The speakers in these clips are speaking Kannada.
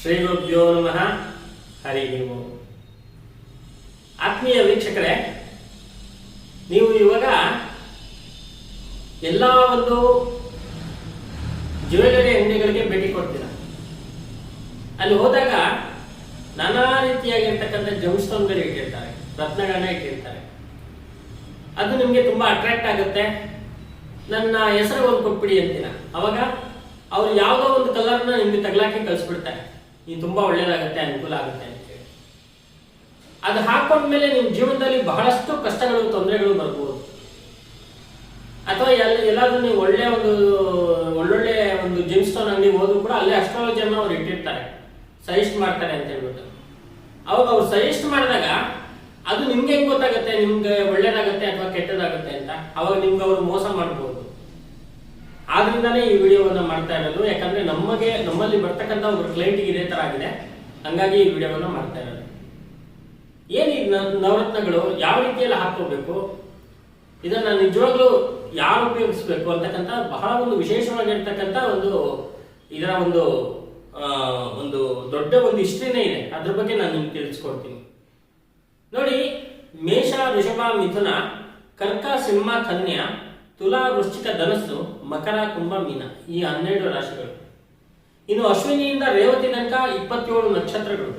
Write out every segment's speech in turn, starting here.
ಶ್ರೀ ಗುರುಭ್ಯೋ ನಮಃ. ಹರಿ ಆತ್ಮೀಯ ವೀಕ್ಷಕರೇ, ನೀವು ಇವಾಗ ಎಲ್ಲ ಒಂದು ಜ್ಯುವೆಲರಿ ಅಂಗಡಿಗಳಿಗೆ ಭೇಟಿ ಕೊಡ್ತೀರಾ? ಅಲ್ಲಿ ಹೋದಾಗ ನಾನಾ ರೀತಿಯಾಗಿರ್ತಕ್ಕಂಥ ಜಮ್ಸ್ಟೋನ್ಗಳು ಇಟ್ಟಿರ್ತಾರೆ ರತ್ನಗಳನ್ನ ಇಟ್ಟಿರ್ತಾರೆ. ಅದು ನಿಮಗೆ ತುಂಬಾ ಅಟ್ರಾಕ್ಟ್ ಆಗುತ್ತೆ. ನನ್ನ ಹೆಸರು ಒಂದು ಕೊಟ್ಬಿಡಿ ಅಂತೀನ ಅವಾಗ ಅವ್ರು ಯಾವುದೋ ಒಂದು ಕಲರ್ನ ನಿಮ್ಗೆ ತಗ್ಲಾಕಿ ಕಳಿಸ್ಬಿಡ್ತಾರೆ. ಇದು ತುಂಬಾ ಒಳ್ಳೇದಾಗುತ್ತೆ, ಅನುಕೂಲ ಆಗುತ್ತೆ ಅಂತ ಹೇಳಿ. ಅದು ಹಾಕೊಂಡ್ಮೇಲೆ ನಿಮ್ಮ ಜೀವನದಲ್ಲಿ ಬಹಳಷ್ಟು ಕಷ್ಟಗಳು, ತೊಂದರೆಗಳು ಬರ್ಬೋದು. ಅಥವಾ ಎಲ್ಲ ಎಲ್ಲಾದ್ರೂ ನೀವು ಒಳ್ಳೆ ಒಂದು, ಒಳ್ಳೊಳ್ಳೆ ಒಂದು ಜಿಮ್ ಸ್ಟೋನ್ ಅಂಗಡಿ ಹೋದ್ರು ಕೂಡ ಅಲ್ಲೇ ಅಸ್ಟ್ರಾಲಜಿ ಅನ್ನ ಅವ್ರು ಇಟ್ಟಿರ್ತಾರೆ. ಸಜೆಸ್ಟ್ ಮಾಡ್ತಾರೆ ಅಂತ ಹೇಳ್ಬಿಟ್ಟು. ಅವಾಗ ಅವ್ರು ಸಜೆಸ್ಟ್ ಮಾಡಿದಾಗ ಅದು ನಿಮ್ಗೆ ಹೆಂಗ್ ಗೊತ್ತಾಗುತ್ತೆ? ನಿಮ್ಗೆ ಒಳ್ಳೇದಾಗುತ್ತೆ ಅಥವಾ ಕೆಟ್ಟದಾಗುತ್ತೆ ಅಂತ? ಅವಾಗ ನಿಮ್ಗೆ ಅವ್ರು ಮೋಸ ಮಾಡ್ಬೋದು. ಆದ್ರಿಂದಾನೇ ಈ ವಿಡಿಯೋವನ್ನ ಮಾಡ್ತಾ ಇರೋದು. ಯಾಕಂದ್ರೆ ನಮಗೆ, ನಮ್ಮಲ್ಲಿ ಬರ್ತಕ್ಕಂಥ ಒಬ್ಬರು ಕ್ಲೈಂಟ್ಗೆ ಇದೇ ತರ ಆಗಿದೆ. ಹಂಗಾಗಿ ಈ ವಿಡಿಯೋವನ್ನ ಮಾಡ್ತಾ ಇರೋದು. ಏನು ಈ ನವರತ್ನಗಳು ಯಾವ ರೀತಿಯಲ್ಲಿ ಹಾಕೋಬೇಕು ಇದನ್ನ ನಿಜವಾಗ್ಲೂ ಯಾರು ಉಪಯೋಗಿಸ್ಬೇಕು ಅಂತಕ್ಕಂಥ ಬಹಳ ಒಂದು ವಿಶೇಷವಾಗಿರ್ತಕ್ಕಂಥ ಒಂದು ಇದರ ಒಂದು ಒಂದು ದೊಡ್ಡ ಒಂದು ಹಿಸ್ಟ್ರಿನೇ ಇದೆ. ಅದ್ರ ಬಗ್ಗೆ ನಾನು ನಿಮ್ಗೆ ತಿಳಿಸ್ಕೊಡ್ತೀನಿ. ನೋಡಿ, ಮೇಷ ವೃಷಭ ಮಿಥುನ, ಕರ್ಕ, ಸಿಂಹ, ಕನ್ಯಾ ತುಲಾ ವೃಶ್ಚಿಕ ಧನಸ್ಸು ಮಕರ, ಕುಂಭ, ಮೀನ ಈ ಹನ್ನೆರಡು ರಾಶಿಗಳು. ಇನ್ನು ಅಶ್ವಿನಿಯಿಂದ ರೇವತಿ ತನಕ ಇಪ್ಪತ್ತೇಳು ನಕ್ಷತ್ರಗಳು.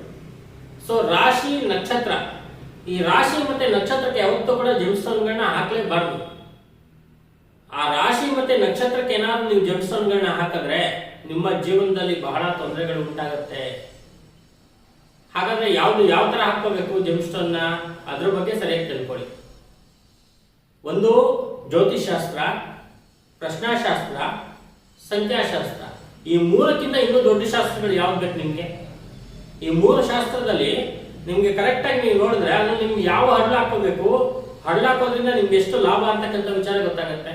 ಸೊ ರಾಶಿ ನಕ್ಷತ್ರ. ಈ ರಾಶಿ ಮತ್ತೆ ನಕ್ಷತ್ರಕ್ಕೆ ಯಾವತ್ತೂ ಕೂಡ ಜಂಪ್ಸ್ಟೋನ್ಗಳನ್ನ ಹಾಕ್ಲೇಬಾರ್ದು. ಆ ರಾಶಿ ಮತ್ತೆ ನಕ್ಷತ್ರಕ್ಕೆ ಏನಾದ್ರು ನೀವು ಜಂಪ್ಸ್ಟೋನ್ಗಳನ್ನ ಹಾಕಿದ್ರೆ ನಿಮ್ಮ ಜೀವನದಲ್ಲಿ ಬಹಳ ತೊಂದರೆಗಳು ಉಂಟಾಗುತ್ತೆ. ಹಾಗಾದ್ರೆ ಯಾವ್ದು ಯಾವ ತರ ಹಾಕೋಬೇಕು ಜಮ್ಸ್ಟೋನ್ನ ಅದ್ರ ಬಗ್ಗೆ ಸರಿಯಾಗಿ ತಿಳ್ಕೊಳ್ಳಿ. ಒಂದು ಜ್ಯೋತಿಷಾಸ್ತ್ರ ಪ್ರಶ್ನಾಶಾಸ್ತ್ರ, ಸಂಖ್ಯಾಶಾಸ್ತ್ರ. ಈ ಮೂರಕ್ಕಿಂತ ಇನ್ನೂ ದೊಡ್ಡ ಶಾಸ್ತ್ರಗಳು ಯಾವ್ದು ಬೇಕು ನಿಮಗೆ? ಈ ಮೂರು ಶಾಸ್ತ್ರದಲ್ಲಿ ನಿಮಗೆ ಕರೆಕ್ಟಾಗಿ ನೀವು ನೋಡಿದ್ರೆ ಅದು ನಿಮ್ಗೆ ಯಾವ ಹಳ್ಳ ಹಾಕೋಬೇಕು ಹಳ್ಳ ಹಾಕೋದ್ರಿಂದ ನಿಮ್ಗೆ ಎಷ್ಟು ಲಾಭ ಅಂತಕ್ಕಂಥ ವಿಚಾರ ಗೊತ್ತಾಗುತ್ತೆ.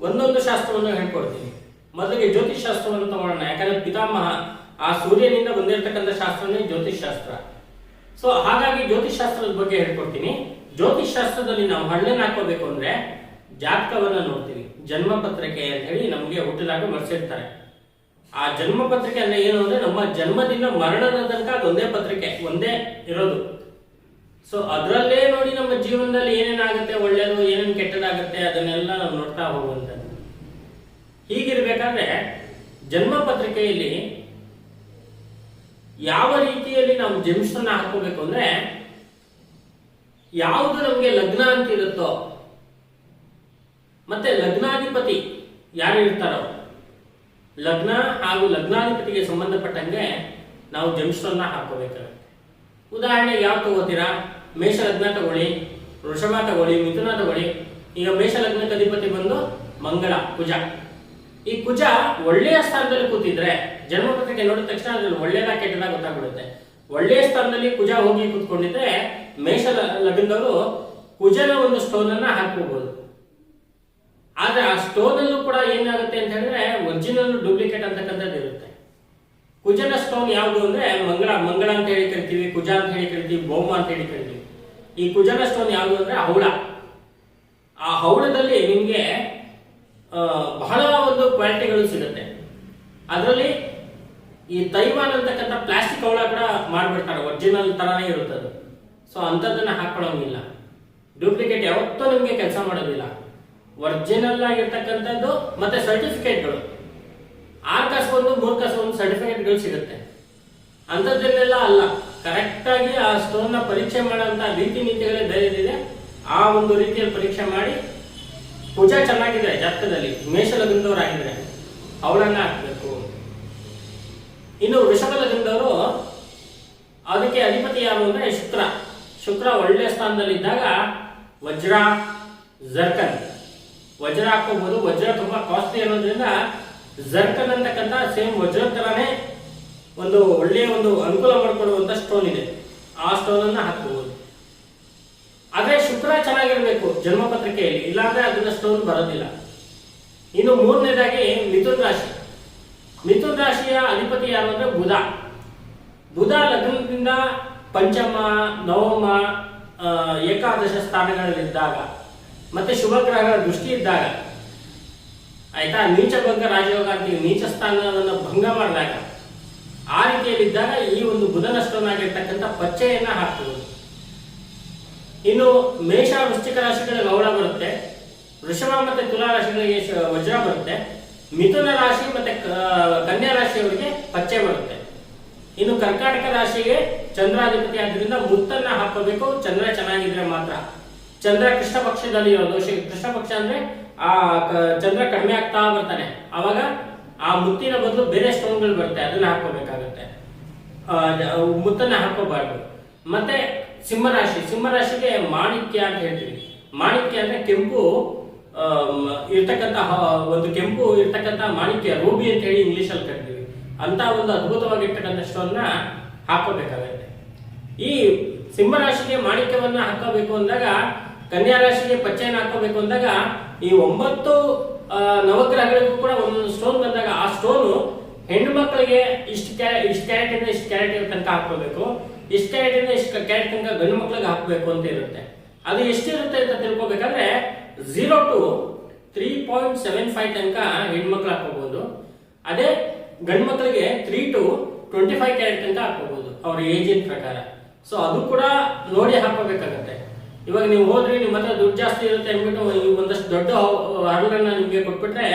ಒಂದೊಂದು ಶಾಸ್ತ್ರವನ್ನು ಹೇಳ್ಕೊಡ್ತೀನಿ. ಮೊದಲಿಗೆ ಜ್ಯೋತಿಷ್ ಶಾಸ್ತ್ರವನ್ನು ತಗೊಳ್ಳೋಣ. ಯಾಕಂದ್ರೆ ಪಿತಾಮಹ ಆ ಸೂರ್ಯನಿಂದ ಬಂದಿರತಕ್ಕಂಥ ಶಾಸ್ತ್ರನೇ ಜ್ಯೋತಿಷ್ ಶಾಸ್ತ್ರ ಸೊ ಹಾಗಾಗಿ ಜ್ಯೋತಿಷ್ ಶಾಸ್ತ್ರದ ಬಗ್ಗೆ ಹೇಳ್ಕೊಡ್ತೀನಿ. ಜ್ಯೋತಿಷ್ ಶಾಸ್ತ್ರದಲ್ಲಿ ನಾವು ಹಣ್ಣನ್ನು ಹಾಕೋಬೇಕು ಅಂದ್ರೆ ಜಾತಕವನ್ನ ನೋಡ್ತೀವಿ. ಜನ್ಮ ಪತ್ರಿಕೆ ಅಂತ ಹೇಳಿ ನಮಗೆ ಹುಟ್ಟಿದಾಗ ಮರೆಸಿರ್ತಾರೆ. ಆ ಜನ್ಮ ಪತ್ರಿಕೆ ಅಂದ್ರೆ ಏನು ಅಂದ್ರೆ ನಮ್ಮ ಜನ್ಮದಿಂದ ಮರಣದ ತನಕ ಅದೊಂದೇ ಪತ್ರಿಕೆ, ಒಂದೇ ಇರೋದು. ಸೊ ಅದರಲ್ಲೇ ನೋಡಿ ನಮ್ಮ ಜೀವನದಲ್ಲಿ ಏನೇನಾಗುತ್ತೆ, ಒಳ್ಳೇದು, ಏನೇನು ಕೆಟ್ಟದಾಗುತ್ತೆ, ಅದನ್ನೆಲ್ಲ ನಾವು ನೋಡ್ತಾ ಹೋಗುವಂಥದ್ದು. ಹೀಗಿರ್ಬೇಕಾದ್ರೆ ಜನ್ಮ ಪತ್ರಿಕೆಯಲ್ಲಿ ಯಾವ ರೀತಿಯಲ್ಲಿ ನಾವು ಜನ್ಮಸ್ಥಾನ ಹಾಕೋಬೇಕು ಅಂದ್ರೆ, ಯಾವುದು ನಮಗೆ ಲಗ್ನ ಅಂತ ಇರುತ್ತೋ ಮತ್ತೆ ಲಗ್ನಾಧಿಪತಿ ಯಾರು ಇರ್ತಾರೋ? ಲಗ್ನ ಹಾಗೂ ಲಗ್ನಾಧಿಪತಿಗೆ ಸಂಬಂಧಪಟ್ಟಂಗೆ ನಾವು ಜಮ್ಸ್ಟೋನ್ನ ಹಾಕೋಬೇಕಾಗುತ್ತೆ. ಉದಾಹರಣೆಗೆ ಯಾವ ತಗೋತೀರಾ? ಮೇಷ ಲಗ್ನ ತಗೊಳ್ಳಿ, ವೃಷಭ ತಗೊಳ್ಳಿ, ಮಿಥುನ ತಗೊಳ್ಳಿ. ಈಗ ಮೇಷ ಲಗ್ನಕ್ಕೆ ಅಧಿಪತಿ ಬಂದು ಮಂಗಳ, ಕುಜ. ಈ ಕುಜ ಒಳ್ಳೆಯ ಸ್ಥಾನದಲ್ಲಿ ಕೂತಿದ್ರೆ ಜನ್ಮ ಪತ್ರಿಕೆ ನೋಡಿದ ತಕ್ಷಣ ಅದ್ರಲ್ಲಿ ಒಳ್ಳೆಯದ ಕೆಟ್ಟದ ಗೊತ್ತಾಗ್ಬಿಡುತ್ತೆ. ಒಳ್ಳೆಯ ಸ್ಥಾನದಲ್ಲಿ ಕುಜ ಹೋಗಿ ಕೂತ್ಕೊಂಡಿದ್ರೆ ಮೇಷ ಲಗ್ನದವರು ಕುಜನ ಒಂದು ಸ್ಟೋನ್ ಅನ್ನ ಹಾಕ್ಕೋಬಹುದು ಆದ್ರೆ ಆ ಸ್ಟೋನಲ್ಲೂ ಕೂಡ ಏನಾಗುತ್ತೆ ಅಂತ ಹೇಳಿದ್ರೆ ಒರಿಜಿನಲ್ ಡೂಪ್ಲಿಕೇಟ್ ಅಂತಕ್ಕಂಥದ್ದು ಇರುತ್ತೆ. ಕುಜನ ಸ್ಟೋನ್ ಯಾವುದು ಅಂದ್ರೆ ಮಂಗಳ ಮಂಗಳ ಅಂತ ಹೇಳಿ ಕರಿತೀವಿ, ಕುಜ ಅಂತ ಹೇಳಿ ಕರಿತೀವಿ, ಬೊಮ್ಮ ಅಂತ ಹೇಳಿ ಕರಿತೀವಿ. ಈ ಕುಜನ ಸ್ಟೋನ್ ಯಾವುದು ಅಂದ್ರೆ ಹೌಳ. ಆ ಹೌಳದಲ್ಲಿ ನಿಮ್ಗೆ ಬಹಳ ಒಂದು ಕ್ವಾಲಿಟಿಗಳು ಸಿಗುತ್ತೆ. ಅದರಲ್ಲಿ ಈ ತೈವಾನ್ ಅಂತಕ್ಕಂಥ ಪ್ಲಾಸ್ಟಿಕ್ ಹೌಳ ಕೂಡ ಮಾಡ್ಬಿಡ್ತಾರೆ ಒರಿಜಿನಲ್ ತರಾನೇ ಇರುತ್ತೆ ಅದು ಸೊ ಅಂಥದ್ದನ್ನ ಹಾಕೊಳ್ಳೋಂಗಿಲ್ಲ ಡೂಪ್ಲಿಕೇಟ್ ಯಾವತ್ತೂ ನಿಮಗೆ ಕೆಲಸ ಮಾಡೋದಿಲ್ಲ. ಒರಿಜಿನಲ್ ಆಗಿರ್ತಕ್ಕಂಥದ್ದು ಮತ್ತೆ ಸರ್ಟಿಫಿಕೇಟ್ಗಳು ಆರು ಕಾಸು ಒಂದು, ಮೂರು ಕಾಸು ಒಂದು ಸರ್ಟಿಫಿಕೇಟ್ಗಳು ಸಿಗುತ್ತೆ. ಅಂಥದ್ದನ್ನೆಲ್ಲ ಅಲ್ಲ. ಕರೆಕ್ಟ್ ಆಗಿ ಆ ಸ್ಟೋನ್ನ ಪರೀಕ್ಷೆ ಮಾಡುವಂತಹ ರೀತಿ ನೀತಿಗಳೇ ಧೈರ್ಯದಿದೆ ಆ ಒಂದು ರೀತಿಯಲ್ಲಿ ಪರೀಕ್ಷೆ ಮಾಡಿ ಪೂಜಾ ಚೆನ್ನಾಗಿದೆ ಜಾತಕದಲ್ಲಿ. ಮೇಷ ಲಗ್ನದವರಾಗಿದ್ರೆ ಅವಳನ್ನ ಹಾಕಬೇಕು. ಇನ್ನು ವೃಷಭ ಲಗ್ನದವರು ಅದಕ್ಕೆ ಅಧಿಪತಿ ಯಾರು ಅಂದ್ರೆ ಶುಕ್ರ. ಶುಕ್ರ ಒಳ್ಳೆಯ ಸ್ಥಾನದಲ್ಲಿದ್ದಾಗ ವಜ್ರ, ಜರ್ಕನ್. ವಜ್ರ ಹಾಕೋಬಹುದು ವಜ್ರ ತುಂಬಾ ಕಾಸ್ಟ್ಲಿ ಅನ್ನೋದ್ರಿಂದ ಜರ್ಕನ್ ಅಂತಕ್ಕಂಥ ಸೇಮ್ ವಜ್ರ ತರಾನೇ ಒಂದು ಒಳ್ಳೆಯ ಒಂದು ಅನುಕೂಲ ಮಾಡಿಕೊಡುವಂತ ಸ್ಟೋನ್ ಇದೆ. ಆ ಸ್ಟೋನ್ ಅನ್ನ ಹಾಕಬಹುದು ಆದ್ರೆ ಶುಕ್ರ ಚೆನ್ನಾಗಿರ್ಬೇಕು ಜನ್ಮ ಪತ್ರಿಕೆಯಲ್ಲಿ ಇಲ್ಲಾಂದ್ರೆ ಅದನ್ನ ಸ್ಟೋನ್ ಬರೋದಿಲ್ಲ. ಇನ್ನು ಮೂರನೇದಾಗಿ ಮಿಥುನ್ ರಾಶಿ. ಮಿಥುನ್ ರಾಶಿಯ ಅಧಿಪತಿ ಯಾರು ಅಂದ್ರೆ ಬುಧ. ಬುಧ ಲಗ್ನದಿಂದ ಪಂಚಮ, ನವಮ ಏಕಾದಶ ಸ್ಥಾನಗಳಲ್ಲಿದ್ದಾಗ ಮತ್ತೆ ಶುಭ ದೃಷ್ಟಿ ಇದ್ದಾಗ, ಆಯ್ತಾ? ನೀಚ ಭಂಗ ರಾಜಯೋಗ ಅಂತೀವಿ ನೀಚ ಸ್ಥಾನವನ್ನು ಭಂಗ ಮಾಡಿದಾಗ, ಆ ರೀತಿಯಲ್ಲಿದ್ದಾಗ ಈ ಒಂದು ಬುಧನ ಸ್ಟೋನ್ ಆಗಿರ್ತಕ್ಕಂಥ ಪಚ್ಚೆಯನ್ನ ಹಾಕಬಹುದು ಇನ್ನು ಮೇಷ ವೃಶ್ಚಿಕ ರಾಶಿಗಳಿಗೆ ಗೌಡ ಬರುತ್ತೆ, ವೃಷಭ ಮತ್ತೆ ತುಲಾ ರಾಶಿಗಳಿಗೆ ವಜ್ರ ಬರುತ್ತೆ, ಮಿಥುನ ರಾಶಿ ಮತ್ತೆ ಕನ್ಯಾ ರಾಶಿಯವರಿಗೆ ಪಚ್ಚೆ ಬರುತ್ತೆ. ಇನ್ನು ಕರ್ಕಾಟಕ ರಾಶಿಗೆ ಚಂದ್ರಾಧಿಪತಿ ಆದ್ರಿಂದ ಮುತ್ತನ್ನ ಹಾಕೋಬೇಕು ಚಂದ್ರ ಚೆನ್ನಾಗಿದ್ರೆ ಮಾತ್ರ. ಚಂದ್ರ ಕೃಷ್ಣ ಪಕ್ಷದಲ್ಲಿ ಇರೋದು ಕೃಷ್ಣ ಪಕ್ಷ ಅಂದ್ರೆ ಆ ಚಂದ್ರ ಕಡಿಮೆ ಆಗ್ತಾ ಬರ್ತಾನೆ. ಅವಾಗ ಆ ಮುತ್ತಿನ ಬದಲು ಬೇರೆ ಸ್ಟೋನ್ಗಳು ಬರುತ್ತೆ, ಅದನ್ನ ಹಾಕೋಬೇಕಾಗುತ್ತೆ ಮುತ್ತನ್ನ ಹಾಕೋಬಾರ್ದು ಮತ್ತೆ ಸಿಂಹರಾಶಿ, ಸಿಂಹರಾಶಿಗೆ ಮಾಣಿಕ್ಯ ಅಂತ ಹೇಳ್ತೀವಿ. ಮಾಣಿಕ್ಯ ಅಂದ್ರೆ ಕೆಂಪು ಇರ್ತಕ್ಕಂಥ ಒಂದು ಕೆಂಪು ಇರ್ತಕ್ಕಂಥ ಮಾಣಿಕ್ಯ, ರೂಬಿ ಅಂತ ಹೇಳಿ ಇಂಗ್ಲಿಷ್ ಅಲ್ಲಿ ಕರಿತೀವಿ. ಅಂತ ಒಂದು ಅದ್ಭುತವಾಗಿರ್ತಕ್ಕಂಥ ಸ್ಟೋನ್ನ ಹಾಕೋಬೇಕಾಗುತ್ತೆ ಈ ಸಿಂಹರಾಶಿಗೆ ಮಾಣಿಕ್ಯವನ್ನ ಹಾಕೋಬೇಕು ಅಂದಾಗ ಕನ್ಯಾ ರಾಶಿಗೆ ಪಚ್ಚೆಯನ್ನು ಹಾಕೋಬೇಕು ಅಂದಾಗ, ಈ ಒಂಬತ್ತು ನವಗ್ರಹಗಳಿಗೂ ಕೂಡ ಒಂದೊಂದು ಸ್ಟೋನ್ ಬಂದಾಗ ಆ ಸ್ಟೋನು ಹೆಣ್ಣು ಮಕ್ಕಳಿಗೆ ಇಷ್ಟು ಕ್ಯಾ, ಇಷ್ಟು ಕ್ಯಾರೆಟ್ ಇಂದ ಇಷ್ಟು ಕ್ಯಾರೆಟ್ ತನಕ ಹಾಕೋಬೇಕು ಇಷ್ಟು ಕ್ಯಾರೆಟ್ ಇಂದ ಇಷ್ಟು ಕ್ಯಾರೆಟ್ ತನಕ ಗಂಡು ಮಕ್ಕಳಿಗೆ ಹಾಕಬೇಕು ಅಂತ ಇರುತ್ತೆ. ಅದು ಎಷ್ಟಿರುತ್ತೆ ಅಂತ ತಿಳ್ಕೊಬೇಕಂದ್ರೆ zero to three point seven five ತನಕ ಹೆಣ್ಮಕ್ಳು ಹಾಕೋಬಹುದು ಅದೇ ಗಂಡು ಮಕ್ಕಳಿಗೆ three to twenty five carat ತನಕ ಹಾಕೋಬಹುದು ಅವ್ರ ಏಜಿನ ಪ್ರಕಾರ. ಸೊ ಅದು ಕೂಡ ನೋಡಿ ಹಾಕೋಬೇಕಾಗತ್ತೆ ಇವಾಗ ನೀವು ಹೋದ್ರಿ ನಿಮ್ಮ ಹತ್ರ ದುಡ್ಡು ಜಾಸ್ತಿ ಇರುತ್ತೆ ಅಂದ್ಬಿಟ್ಟು ಒಂದಷ್ಟು ದೊಡ್ಡ ಹರಳನ್ನ ನಿಮಗೆ ಕೊಟ್ಬಿಟ್ರೆ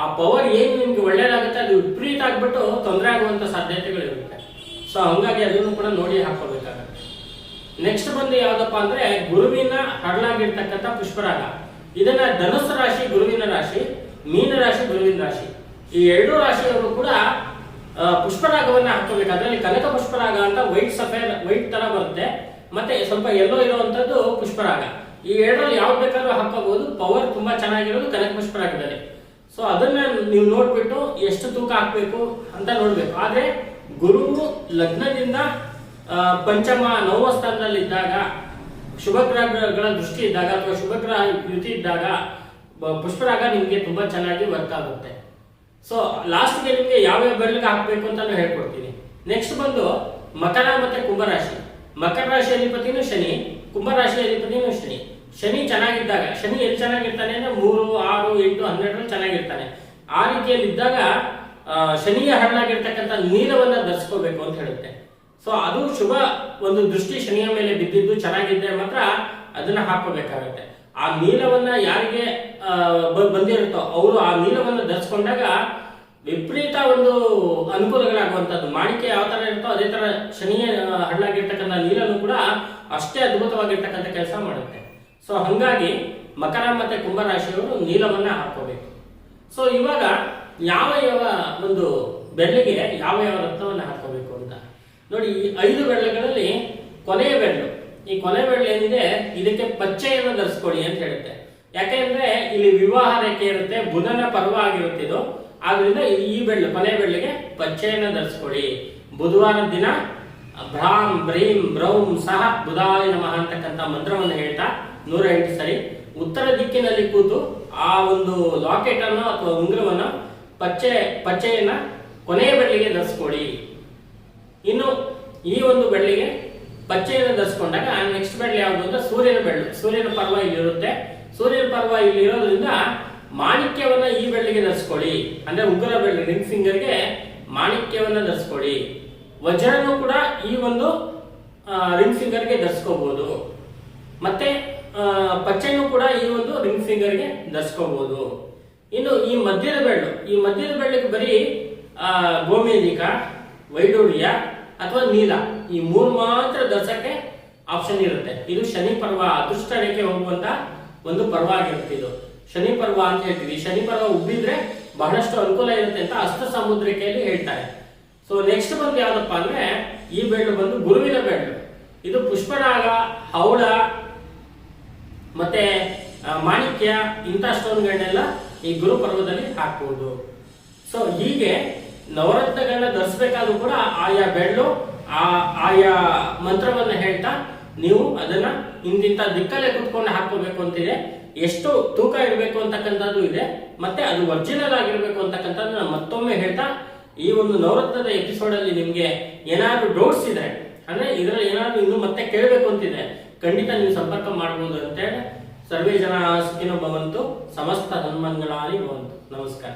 ಆ ಪವರ್ ಏನು ನಿಮ್ಗೆ ಒಳ್ಳೇದಾಗುತ್ತೆ ಅದು ವಿಪರೀತ ಆಗ್ಬಿಟ್ಟು ತೊಂದರೆ ಆಗುವಂತ ಸಾಧ್ಯತೆಗಳಿರುತ್ತೆ. ಸೊ ಹಂಗಾಗಿ ಅದನ್ನು ಕೂಡ ನೋಡಿ ಹಾಕೋಬೇಕಾಗುತ್ತೆ ನೆಕ್ಸ್ಟ್ ಬಂದು ಯಾವ್ದಪ್ಪ ಅಂದ್ರೆ ಗುರುವಿನ ಹರಳಾಗಿರ್ತಕ್ಕಂಥ ಪುಷ್ಪರಾಗ. ಇದನ್ನ ಧನುಸ್ಸು ರಾಶಿ, ಗುರುವಿನ ರಾಶಿ, ಮೀನ ರಾಶಿ, ಗುರುವಿನ ರಾಶಿ. ಈ ಎರಡು ರಾಶಿಯವರು ಕೂಡ ಪುಷ್ಪರಾಗವನ್ನ ಹಾಕೋಬೇಕಾದ್ರೆ ಅದರಲ್ಲಿ ಕನಕ ಪುಷ್ಪರಾಗ ಅಂತ ವೈಟ್ ಸಫೇರ್ ವೈಟ್ ತರ ಬರುತ್ತೆ. ಮತ್ತೆ ಸ್ವಲ್ಪ ಎಲ್ಲೋ ಇರುವಂತದ್ದು ಪುಷ್ಪರಾಗ. ಈ ಎರಡರಲ್ಲಿ ಯಾವ್ದು ಬೇಕಾದ್ರೂ ಹಾಕೋಬಹುದು ಪವರ್ ತುಂಬಾ ಚೆನ್ನಾಗಿರೋದು ಕನಕ ಪುಷ್ಪರಾಗದಲ್ಲಿ. ಸೊ ಅದನ್ನ ನೀವು ನೋಡ್ಬಿಟ್ಟು ಎಷ್ಟು ತೂಕ ಹಾಕ್ಬೇಕು ಅಂತ ನೋಡ್ಬೇಕು. ಆದ್ರೆ ಗುರು ಲಗ್ನದಿಂದ ಪಂಚಮ, ನವಮ ಸ್ಥಾನದಲ್ಲಿ ಇದ್ದಾಗ ಶುಭ ಗ್ರಹಗಳ ದೃಷ್ಟಿ ಇದ್ದಾಗ ಅಥವಾ ಶುಭ ಗ್ರಹ ಯುತಿ ಇದ್ದಾಗ ಪುಷ್ಪರಾಗ ನಿಮ್ಗೆ ತುಂಬಾ ಚೆನ್ನಾಗಿ ವರ್ಕ್ ಆಗುತ್ತೆ. ಸೊ ಲಾಸ್ಟ್ಗೆ ನಿಮ್ಗೆ ಯಾವ್ಯಾವ ಬೆರಳಿಗೆ ಹಾಕ್ಬೇಕು ಅಂತ ಹೇಳ್ಕೊಡ್ತೀನಿ. ನೆಕ್ಸ್ಟ್ ಬಂದು ಮಕರ ಮತ್ತೆ ಕುಂಭರಾಶಿ. ಮಕರ ರಾಶಿ ಅಧಿಪತಿನೂ ಶನಿ ಕುಂಭರಾಶಿ ಅಧಿಪತಿನೂ ಶನಿ. ಶನಿ ಚೆನ್ನಾಗಿದ್ದಾಗ, ಶನಿ ಎಲ್ಲಿ ಚೆನ್ನಾಗಿರ್ತಾನೆ ಅಂದ್ರೆ ಮೂರು, ಆರು, ಎಂಟು, ಹನ್ನೆರಡರಲ್ಲಿ ಚೆನ್ನಾಗಿರ್ತಾನೆ. ಆ ರೀತಿಯಲ್ಲಿ ಇದ್ದಾಗ ಶನಿಯ ಹಣ್ಣಾಗಿರ್ತಕ್ಕಂಥ ನೀಲವನ್ನ ಧರಿಸ್ಕೋಬೇಕು ಅಂತ ಹೇಳುತ್ತೆ. ಸೊ ಅದು ಶುಭ ಒಂದು ದೃಷ್ಟಿ ಶನಿಯ ಮೇಲೆ ಬಿದ್ದಿದ್ದು ಚೆನ್ನಾಗಿದ್ದರೆ ಮಾತ್ರ ಅದನ್ನ ಹಾಕೋಬೇಕಾಗುತ್ತೆ ಆ ನೀಲವನ್ನ ಯಾರಿಗೆ ಬಂದಿರುತ್ತೋ, ಅವರು ಆ ನೀಲವನ್ನ ಧರಿಸ್ಕೊಂಡಾಗ ವಿಪರೀತ ಒಂದು ಅನುಕೂಲಗಳಾಗುವಂಥದ್ದು. ಮಾಣಿಕೆ ಯಾವ ತರ ಇರುತ್ತೋ ಅದೇ ತರ ಶನಿಯ ಹಣ್ಣಾಗಿರ್ತಕ್ಕಂಥ ನೀರನ್ನು ಕೂಡ ಅಷ್ಟೇ ಅದ್ಭುತವಾಗಿರ್ತಕ್ಕಂಥ ಕೆಲಸ ಮಾಡುತ್ತೆ. ಸೊ ಹಂಗಾಗಿ ಮಕರ ಮತ್ತೆ ಕುಂಭರಾಶಿಯವರು ನೀಲವನ್ನ ಹಾಕೋಬೇಕು ಸೊ ಇವಾಗ ಯಾವ ಯಾವ ಒಂದು ಬೆರಳಿಗೆ ಯಾವ ಯಾವ ರಕ್ತವನ್ನ ಹಾಕೋಬೇಕು ಅಂತ. ನೋಡಿ, ಈ ಐದು ಬೆರಳುಗಳಲ್ಲಿ ಕೊನೆಯ ಬೆರಳು. ಈ ಕೊನೆ ಬೆರಳು ಏನಿದೆ? ಇದಕ್ಕೆ ಪಚ್ಚೆಯನ್ನು ಧರಿಸ್ಕೊಳ್ಳಿ ಅಂತ ಹೇಳುತ್ತೆ. ಯಾಕೆಂದ್ರೆ ಇಲ್ಲಿ ವಿವಾಹ ರೇಖೆ ಇರುತ್ತೆ, ಬುಧನ ಪರ್ವ ಆಗಿರುತ್ತೆ ಇದು. ಆದ್ರಿಂದ ಈ- ಬೆಳ್ಳು, ಕೊನೆ ಬೆರಳಿಗೆ ಪಚ್ಚೆಯನ್ನು ಧರಿಸ್ಕೊಳ್ಳಿ. ಬುಧವಾರ ದಿನ ಭ್ರಾಂ ಬ್ರೀಂ ಬ್ರೌಂ ಸಹ ಬುಧಾಯ ನಮಃ ಅಂತಕ್ಕಂಥ ಮಂತ್ರವನ್ನು ಹೇಳ್ತಾ ನೂರ ಎಂಟು ಸರಿ ಉತ್ತರ ದಿಕ್ಕಿನಲ್ಲಿ ಕೂತು ಆ ಒಂದು ಲಾಕೆಟ್ ಅನ್ನು ಅಥವಾ ಉಂಗುರವನ್ನು ಪಚ್ಚೆ, ಪಚ್ಚೆಯನ್ನ ಕೊನೆಯ ಬೆಳ್ಳಿಗೆ ಧರಿಸ್ಕೊಡಿ ಇನ್ನು ಈ ಒಂದು ಬೆಳ್ಳಿಗೆ ಪಚ್ಚೆಯನ್ನು ಧರಿಸ್ಕೊಂಡಾಗ ನೆಕ್ಸ್ಟ್ ಬೆಳ್ಳಿ ಯಾವುದು ಅಂದ್ರೆ ಸೂರ್ಯನ ಬೆಳ್ಳು, ಸೂರ್ಯನ ಪರ್ವ ಇಲ್ಲಿರುತ್ತೆ. ಸೂರ್ಯನ ಪರ್ವ ಇಲ್ಲಿ ಇರೋದ್ರಿಂದ ಮಾಣಿಕ್ಯವನ್ನ ಈ ಬೆಳ್ಳಿಗೆ ಧರಿಸ್ಕೊಳ್ಳಿ. ಅಂದ್ರೆ ಉಗ್ರ ಬೆಳ್ಳಿ ರಿಂಗ್ ಫಿಂಗರ್ಗೆ ಮಾಣಿಕ್ಯವನ್ನ ಧರಿಸ್ಕೊಳ್ಳಿ. ವಜ್ರನು ಕೂಡ ಈ ಒಂದು ರಿಂಗ್ ಫಿಂಗರ್ಗೆ ಧರಿಸ್ಕೋಬಹುದು ಮತ್ತೆ ಪಚ್ಚೆನು ಕೂಡ ಈ ಒಂದು ರಿಂಗ್ ಫಿಂಗರ್ಗೆ ಧರಿಸ್ಕೋಬಹುದು ಇನ್ನು ಈ ಮಧ್ಯದ ಬೆಳ್ಳು, ಈ ಮಧ್ಯದ ಬೆಳ್ಳಿಗೆ ಬರೀ ಗೋಮೇಧಿಕ, ವೈಡೂರ್ಯ ಅಥವಾ ನೀಲ, ಈ ಮೂರು ಮಾತ್ರ ಧರಿಸಕ್ಕೆ ಆಪ್ಷನ್ ಇರುತ್ತೆ. ಇದು ಶನಿ ಪರ್ವ, ಅದೃಷ್ಟ ರೇಖೆ ಹೋಗುವಂತ ಒಂದು ಪರ್ವ ಆಗಿರುತ್ತೆ ಇದು. ಶನಿ ಪರ್ವ ಅಂತ ಹೇಳ್ತೀವಿ. ಶನಿ ಪರ್ವ ಉಬ್ಬಿದ್ರೆ ಬಹಳಷ್ಟು ಅನುಕೂಲ ಇರುತ್ತೆ ಅಂತ ಅಸ್ತ ಸಮುದ್ರಿಕೆಯಲ್ಲಿ ಹೇಳ್ತಾರೆ. ಸೊ ನೆಕ್ಸ್ಟ್ ಬಂದು ಯಾವ್ದಪ್ಪ ಅಂದ್ರೆ ಈ ಬೆಳ್ಳು ಬಂದು ಗುರುವಿನ ಬೆಳ್ಳು ಇದು ಪುಷ್ಪರಾಗ, ಹೌಳ, ಮತ್ತೆ ಮಾಣಿಕ್ಯ, ಇಂಥ ಸ್ಟೋನ್ಗಳನ್ನೆಲ್ಲ ಈ ಗುರು ಪರ್ವದಲ್ಲಿ ಹಾಕ್ಬೋದು. ಸೊ ಹೀಗೆ ನವರತ್ನಗಳನ್ನ ಧರಿಸಬೇಕಾದ್ರೂ ಕೂಡ ಆಯಾ ಬೆಳ್ಳು ಆ ಆಯಾ ಮಂತ್ರವನ್ನ ಹೇಳ್ತಾ ನೀವು ಅದನ್ನ ಇಂತಿಂತ ದಿಕ್ಕಲ್ಲೇ ಕುತ್ಕೊಂಡು ಹಾಕೋಬೇಕು ಅಂತಿದೆ. ಎಷ್ಟು ತೂಕ ಇರಬೇಕು ಅಂತಕ್ಕಂಥದ್ದು ಇದೆ, ಮತ್ತೆ ಅದು ಒರಿಜಿನಲ್ ಆಗಿರಬೇಕು ಅಂತಕ್ಕಂಥದ್ದು ನಾನು ಮತ್ತೊಮ್ಮೆ ಹೇಳ್ತಾ, ಈ ಒಂದು ನವರತ್ನದ ಎಪಿಸೋಡ್ ಅಲ್ಲಿ ನಿಮ್ಗೆ ಏನಾದ್ರು ಡೌಟ್ಸ್ ಇದೆ ಅಂದ್ರೆ ಇದರಲ್ಲಿ ಏನಾದ್ರು ಇನ್ನು ಮತ್ತೆ ಕೇಳಬೇಕು ಅಂತಿದೆ, ಖಂಡಿತ ನೀವು ಸಂಪರ್ಕ ಮಾಡಬಹುದು ಅಂತ ಹೇಳಿ. ಸರ್ವೇ ಜನ ಭವಂತು, ಸಮಸ್ತ ಧನ್ಮಂಗಳಾಗಿ ಭವಂತು. ನಮಸ್ಕಾರ.